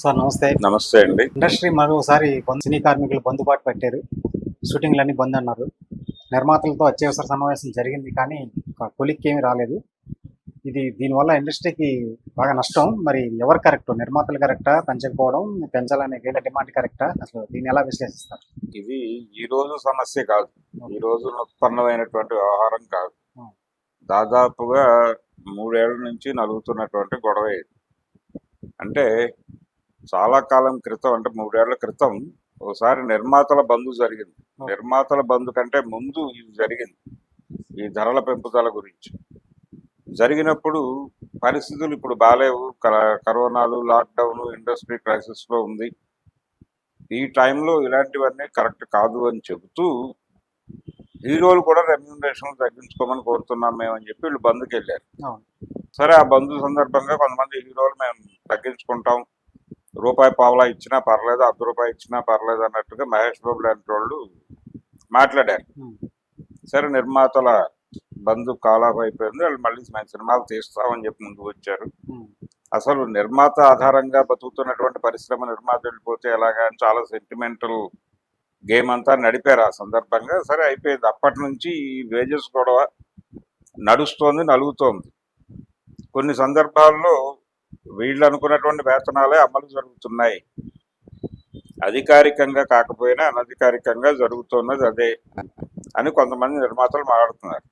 Sir నమస్తే. నమస్తే అండి. ఇండస్ట్రీ మరోసారి సినీ కార్మికులు బందుబాటు పెట్టారు. షూటింగ్లన్నీ బంద్ అన్నారు. నిర్మాతలతో అత్యవసర సమావేశం జరిగింది కానీ కొలిక్కి ఏమీ రాలేదు. ఇది దీనివల్ల ఇండస్ట్రీకి బాగా నష్టం. మరి ఎవరు కరెక్ట్? నిర్మాతలు కరెక్టా? పెంచకపోవడం పెంచాలనే వీళ్ళ డిమాండ్ కరెక్టా? అసలు దీన్ని ఎలా విశ్లేషిస్తారు? ఇది ఈ రోజు సమస్య కాదు. ఈ రోజు ఉత్పన్నమైనటువంటి వ్యవహారం కాదు. దాదాపుగా మూడేళ్ళ నుంచి నలుగుతున్నటువంటి గొడవ ఇది. అంటే చాలా కాలం క్రితం అంటే మూడేళ్ళ క్రితం ఒకసారి నిర్మాతల బంధు జరిగింది. నిర్మాతల బంధు కంటే ముందు ఇది జరిగింది ఈ ధరల పెంపుదల గురించి. జరిగినప్పుడు పరిస్థితులు ఇప్పుడు బాగాలేవు కరోనాలు లాక్డౌన్ ఇండస్ట్రీ క్రైసిస్లో ఉంది. ఈ టైంలో ఇలాంటివన్నీ కరెక్ట్ కాదు అని చెబుతూ హీరోలు కూడా రెమ్యూనరేషన్ తగ్గించుకోమని కోరుతున్నాం మేము అని చెప్పి వీళ్ళు బంద్కి వెళ్ళారు సరే ఆ బంధు సందర్భంగా కొంతమంది హీరోలు మేము తగ్గించుకుంటాం. రూపాయి పావలా ఇచ్చినా పర్లేదు అర్ధ రూపాయి ఇచ్చినా పర్లేదు అన్నట్టుగా మహేష్ బాబు లాంటి వాళ్ళు మాట్లాడారు. సరే నిర్మాతల బంధు కాలాఫ్ అయిపోయింది. వాళ్ళు మళ్ళీ మేము సినిమాలు తీస్తామని చెప్పి ముందుకు వచ్చారు. అసలు నిర్మాత ఆధారంగా బతుకుతున్నటువంటి పరిశ్రమ నిర్మాత వెళ్ళిపోతే ఎలాగా అని చాలా సెంటిమెంటల్ గేమ్ అంతా నడిపారు ఆ సందర్భంగా. సరే అయిపోయింది. అప్పటి నుంచి ఈ వేజెస్ గొడవ నడుస్తోంది నలుగుతోంది. కొన్ని సందర్భాల్లో వీళ్ళు అనుకున్నటువంటి వేతనాలే అమలు జరుగుతున్నాయి. అధికారికంగా కాకపోయినా అనధికారికంగా జరుగుతున్నది అదే అని కొంతమంది నిర్మాతలు మాట్లాడుతున్నారు.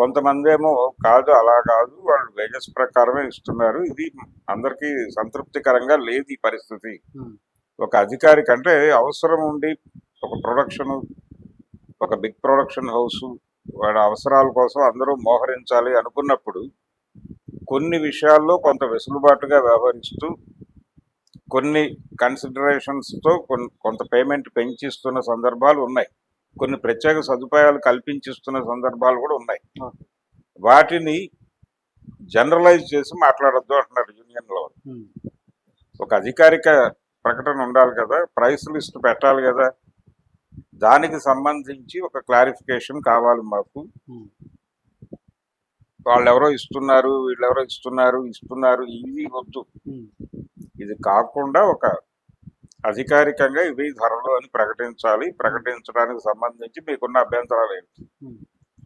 కొంతమంది ఏమో కాదు అలా కాదు వాళ్ళు వేజెస్ ప్రకారమే ఇస్తున్నారు. ఇది అందరికీ సంతృప్తికరంగా లేదు ఈ పరిస్థితి. ఒక అధికారికి అంటే అవసరం ఉండి ఒక ప్రొడక్షన్ ఒక బిగ్ ప్రొడక్షన్ హౌస్ వాడి అవసరాల కోసం అందరూ మోహరించాలి అనుకున్నప్పుడు కొన్ని విషయాల్లో కొంత వెసులుబాటుగా వ్యవహరిస్తూ కొన్ని కన్సిడరేషన్స్తో కొంత పేమెంట్ పెంచిస్తున్న సందర్భాలు ఉన్నాయి. కొన్ని ప్రత్యేక సదుపాయాలు కల్పించిస్తున్న సందర్భాలు కూడా ఉన్నాయి. వాటిని జనరలైజ్ చేసి మాట్లాడొద్దు అంటున్నారు యూనియన్లో ఒక అధికారిక ప్రకటన ఉండాలి కదా ప్రైస్ లిస్ట్ పెట్టాలి కదా. దానికి సంబంధించి ఒక క్లారిఫికేషన్ కావాలి మాకు. వాళ్ళు ఎవరో ఇస్తున్నారు వీళ్ళెవరో ఇస్తున్నారు ఇస్తున్నారు ఇవి వద్దు. ఇది కాకుండా ఒక అధికారికంగా ఇవి ధరలు అని ప్రకటించాలి. ప్రకటించడానికి సంబంధించి మీకున్న అభ్యంతరాలు ఏంటి?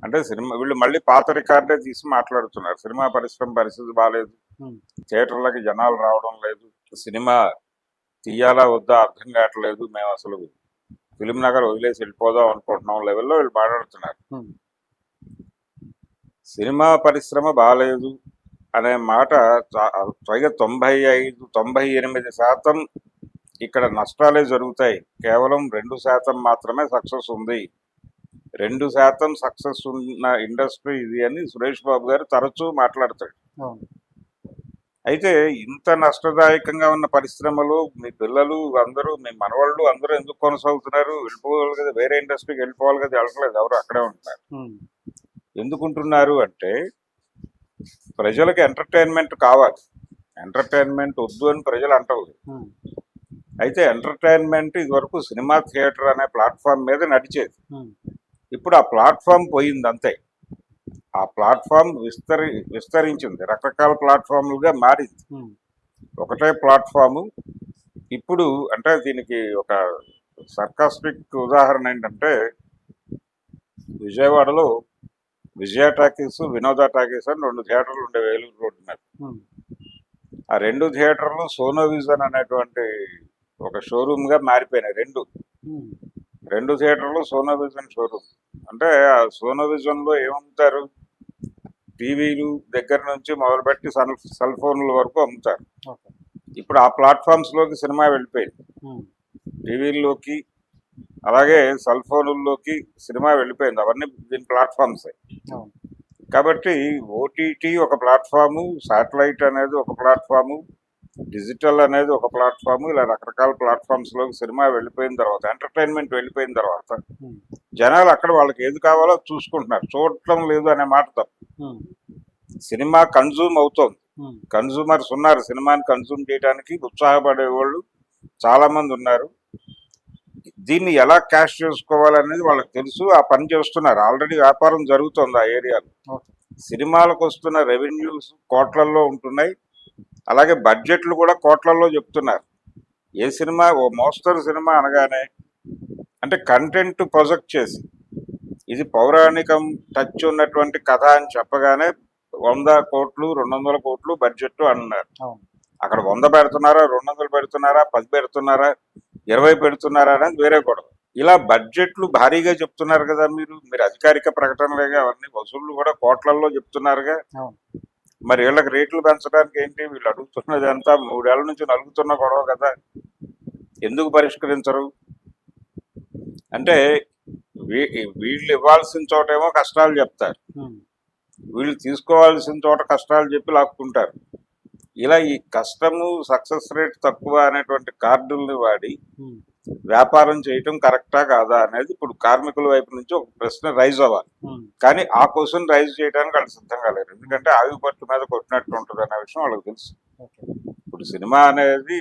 అంటే సినిమా వీళ్ళు మళ్ళీ పాత రికార్డే తీసి మాట్లాడుతున్నారు. సినిమా పరిశ్రమ పరిస్థితి బాగాలేదు థియేటర్లకి జనాలు రావడం లేదు. సినిమా తీయాలా వద్దా అర్థం కావట్లేదు. మేము అసలు ఫిలిం నగర్ వదిలేసి వెళ్ళిపోదాం అనుకుంటున్నాం లెవెల్లో వీళ్ళు మాట్లాడుతున్నారు. సినిమా పరిశ్రమ బాగాలేదు అనే మాట పైగా తొంభై ఐదు తొంభై ఎనిమిది శాతం ఇక్కడ నష్టాలే జరుగుతాయి. కేవలం రెండు శాతం మాత్రమే సక్సెస్ ఉంది. రెండు శాతం సక్సెస్ ఉన్న ఇండస్ట్రీ ఇది అని సురేష్ బాబు గారు తరచూ మాట్లాడతాడు. అయితే ఇంత నష్టదాయకంగా ఉన్న పరిశ్రమలు మీ పిల్లలు అందరూ మీ మనవాళ్ళు అందరూ ఎందుకు కొనసాగుతున్నారు? వెళ్ళిపోవాలి కదా వేరే ఇండస్ట్రీకి వెళ్ళిపోవాలి కదా వెళ్ళట్లేదు. ఎవరు అక్కడే ఉంటున్నారు. ఎందుకుంటున్నారు అంటే ప్రజలకు ఎంటర్టైన్మెంట్ కావాలి. ఎంటర్టైన్మెంట్ వద్దు అని ప్రజలు అంటారు. ఉమ్, అయితే ఎంటర్టైన్మెంట్ ఇదివరకు సినిమా థియేటర్ అనే ప్లాట్ఫామ్ మీద నడిచేది. ఉమ్, ఇప్పుడు ఆ ప్లాట్ఫామ్ పోయింది అంతే ఆ ప్లాట్ఫామ్ విస్తరి విస్తరించింది. రకరకాల ప్లాట్ఫామ్లుగా మారింది. ఉమ్, ఒకటే ప్లాట్ఫాము. ఇప్పుడు అంటే దీనికి ఒక సర్కాస్టిక్ ఉదాహరణ ఏంటంటే విజయవాడలో విజయ టాకీస్ వినోద టాకీస్ అని రెండు థియేటర్లు ఉండే రోడ్డు మీద ఉమ్, ఆ రెండు థియేటర్లు సోనో విజన్ అనేటువంటి ఒక షోరూమ్గా మారిపోయినాయి రెండు. రెండు థియేటర్లు సోనో విజన్ షోరూమ్. అంటే ఆ సోనో విజన్లో ఏమమ్ముతారు టీవీలు దగ్గర నుంచి మొదలుపెట్టి సెల్ సెల్ ఫోన్ల వరకు అమ్ముతారు. ఇప్పుడు ఆ ప్లాట్ఫామ్స్లోకి సినిమా వెళ్ళిపోయింది. టీవీల్లోకి అలాగే సెల్ ఫోన్లలోకి సినిమా వెళ్ళిపోయింది. అవన్నీ దీని ప్లాట్ఫామ్స్. కాబట్టి ఓటీటీ ఒక ప్లాట్ఫాము శాటిలైట్ అనేది ఒక ప్లాట్ఫాము డిజిటల్ అనేది ఒక ప్లాట్ఫాము ఇలా రకరకాల ప్లాట్ఫామ్స్లోకి సినిమా వెళ్ళిపోయిన తర్వాత ఎంటర్టైన్మెంట్ వెళ్ళిపోయిన తర్వాత జనాలు అక్కడ వాళ్ళకి ఏది కావాలో చూసుకుంటున్నారు. చూడటం లేదు అనే మాట తప్పు. సినిమా కన్జ్యూమ్ అవుతోంది. కన్జ్యూమర్స్ ఉన్నారు. సినిమాని కన్జ్యూమ్ చేయడానికి ఉత్సాహపడే వాళ్ళు చాలా మంది ఉన్నారు. దీన్ని ఎలా క్యాష్ చేసుకోవాలనేది వాళ్ళకి తెలుసు. ఆ పని చేస్తున్నారు. ఆల్రెడీ వ్యాపారం జరుగుతోంది ఆ ఏరియాలో. సినిమాలకు వస్తున్న రెవెన్యూస్ కోట్లల్లో ఉంటున్నాయి. అలాగే బడ్జెట్లు కూడా కోట్లలో చెప్తున్నారు. ఏ సినిమా ఓ మోస్తరు సినిమా అనగానే అంటే కంటెంట్ ప్రొజెక్ట్ చేసి ఇది పౌరాణికం టచ్ ఉన్నటువంటి కథ అని చెప్పగానే వంద కోట్లు రెండు వందల కోట్లు బడ్జెట్ అన్నారు. అక్కడ వంద పెడుతున్నారా రెండు వందలు పెడుతున్నారా పది పెడుతున్నారా ఇరవై పెడుతున్నారా అనేది వేరే గొడవ. ఇలా బడ్జెట్లు భారీగా చెప్తున్నారు కదా మీరు. మీరు అధికారిక ప్రకటనలేగా అవన్నీ వసూళ్ళు కూడా కోట్లల్లో చెప్తున్నారుగా. మరి వీళ్ళకి రేట్లు పెంచడానికి ఏంటి? వీళ్ళు అడుగుతున్నది అంతా మూడేళ్ళ నుంచి నలుగుతున్న గొడవ కదా. ఎందుకు పరిష్కరించరు? అంటే వీ- వీళ్ళు ఇవ్వాల్సిన చోటేమో కష్టాలు చెప్తారు. వీళ్ళు తీసుకోవాల్సిన చోట కష్టాలు చెప్పి లాక్కుంటారు. ఇలా ఈ కష్టము సక్సెస్ రేట్ తక్కువ అనేటువంటి కార్డుల్ని వాడి వ్యాపారం చేయటం కరెక్టా కాదా అనేది ఇప్పుడు కార్మికుల వైపు నుంచి ఒక ప్రశ్న రైజ్ అవ్వాలి. కానీ ఆ క్వశ్చన్ రైజ్ చేయడానికి వాళ్ళు సిద్ధంగా లేరు. ఎందుకంటే ఆవి పట్టు మీద కొట్టినట్టు ఉంటుంది అనే విషయం వాళ్ళకి తెలుసు. ఇప్పుడు సినిమా అనేది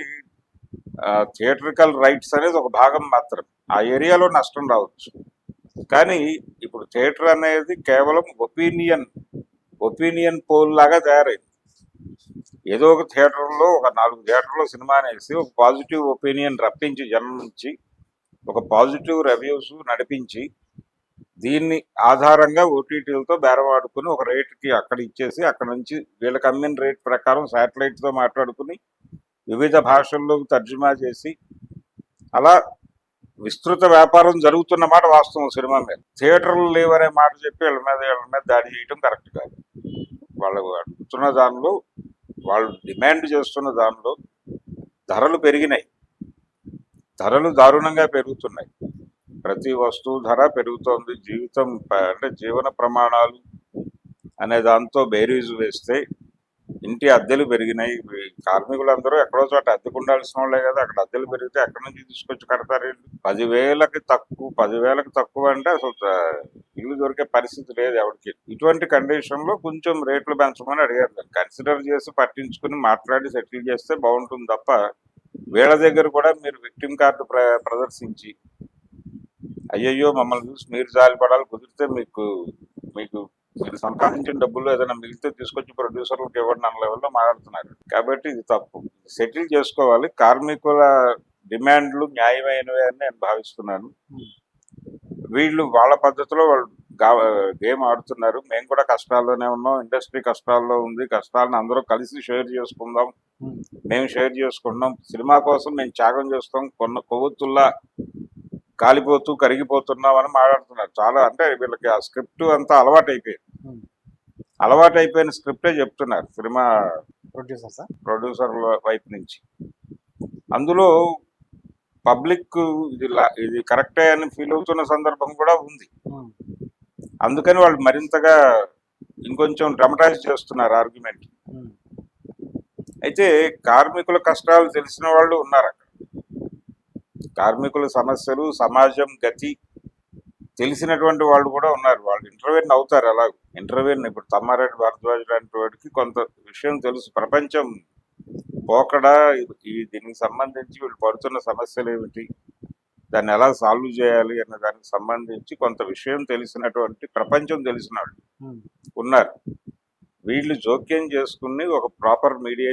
థియేట్రికల్ రైట్స్ అనేది ఒక భాగం మాత్రం ఆ ఏరియాలో నష్టం రావచ్చు. కానీ ఇప్పుడు థియేటర్ అనేది కేవలం ఒపీనియన్ ఒపీనియన్ పోల్ లాగా తయారైంది. ఏదో ఒక థియేటర్లో ఒక నాలుగు థియేటర్లో సినిమా అనేసి ఒక పాజిటివ్ ఒపీనియన్ రప్పించి జనం నుంచి ఒక పాజిటివ్ రివ్యూస్ నడిపించి దీన్ని ఆధారంగా ఓటీటీలతో బేరమాడుకుని ఒక రేటుకి అక్కడ ఇచ్చేసి అక్కడ నుంచి వీళ్ళకి అమ్మిన రేట్ ప్రకారం శాటిలైట్తో మాట్లాడుకుని వివిధ భాషల్లో తర్జుమా చేసి అలా విస్తృత వ్యాపారం జరుగుతున్న మాట వాస్తవం సినిమా మీద. థియేటర్లు లేవనే మాట చెప్పి వీళ్ళ మీద వీళ్ళ మీద దాడి చేయడం కరెక్ట్ కాదు. వాళ్ళు అడుగుతున్న దానిలో వాళ్ళు డిమాండ్ చేస్తున్న దానిలో ధరలు పెరిగినాయి. ధరలు దారుణంగా పెరుగుతున్నాయి. ప్రతి వస్తువు ధర పెరుగుతోంది. జీవితం అంటే జీవన ప్రమాణాలు అనే దాంతో బేరీజు వేస్తే ఇంటి అద్దెలు పెరిగినాయి. కార్మికులందరూ ఎక్కడో చోట అద్దెకు ఉండాల్సిన వాళ్ళే కదా. అక్కడ అద్దెలు పెరిగితే ఎక్కడి నుంచి తీసుకొచ్చి కడతారు వీళ్ళు? పదివేలకి తక్కువ పదివేలకు తక్కువ అంటే అసలు ఇల్లు దొరికే పరిస్థితి లేదు ఎవరికి. ఇటువంటి కండిషన్లో కొంచెం రేట్లు పెంచమని అడిగారు. కన్సిడర్ చేసి పట్టించుకుని మాట్లాడి సెటిల్ చేస్తే బాగుంటుంది తప్ప వీళ్ళ దగ్గర కూడా మీరు విక్టిమ్ కార్డు ప్ర ప్రదర్శించి అయ్యయ్యో మమ్మల్ని చూసి మీరు జాలిపడాలి కుదిరితే మీకు మీకు సంపాదించిన డబ్బులు ఏదైనా మిగిలితే తీసుకొచ్చి ప్రొడ్యూసర్లకు ఇవ్వండి అన్న లెవెల్లో మాట్లాడుతున్నారు. కాబట్టి ఇది తప్పు. సెటిల్ చేసుకోవాలి. కార్మికుల డిమాండ్లు న్యాయమైనవే అని నేను భావిస్తున్నాను. వీళ్ళు వాళ్ళ పద్ధతిలో వాళ్ళు గేమ్ ఆడుతున్నారు. మేము కూడా కష్టాల్లోనే ఉన్నాం. ఇండస్ట్రీ కష్టాల్లో ఉంది. కష్టాలను అందరూ కలిసి షేర్ చేసుకుందాం. మేము షేర్ చేసుకుంటున్నాం. సినిమా కోసం మేము త్యాగం చేస్తాం. కొన్న కొవ్వొత్తుల్లా కాలిపోతూ కరిగిపోతున్నాం అని మాట్లాడుతున్నారు. చాలా అంటే వీళ్ళకి ఆ స్క్రిప్ట్ అంతా అలవాటు అయిపోయింది. అలవాటు అయిపోయిన స్క్రిప్టే చెప్తున్నారు సినిమా ప్రొడ్యూసర్ సార్ ప్రొడ్యూసర్ల వైపు నుంచి. అందులో పబ్లిక్ ఇది ఇది కరెక్టే అని ఫీల్ అవుతున్న సందర్భం కూడా ఉంది. అందుకని వాళ్ళు మరింతగా ఇంకొంచెం డ్రమటైజ్ చేస్తున్నారు ఆర్గ్యుమెంట్ అయితే కార్మికుల కష్టాలు తెలిసిన వాళ్ళు ఉన్నారు అక్కడ కార్మికుల సమస్యలు సమాజం గతి తెలిసినటువంటి వాళ్ళు కూడా ఉన్నారు. వాళ్ళు ఇంటర్వ్యూని అవుతారు అలా ఇంటర్వ్యూని ఇప్పుడు తమ్మారెడ్డి భారద్వాజ్ లాంటి వాడికి కొంత విషయం తెలుసు. ప్రపంచం పోకడా ఈ దీనికి సంబంధించి వీళ్ళు పడుతున్న సమస్యలు ఏమిటి దాన్ని ఎలా సాల్వ్ చేయాలి అనే దానికి సంబంధించి కొంత విషయం తెలిసినటువంటి ప్రపంచం తెలిసిన వాళ్ళు. ఉన్నారు. వీళ్ళు జోక్యం చేసుకుని ఒక ప్రాపర్ మీడియా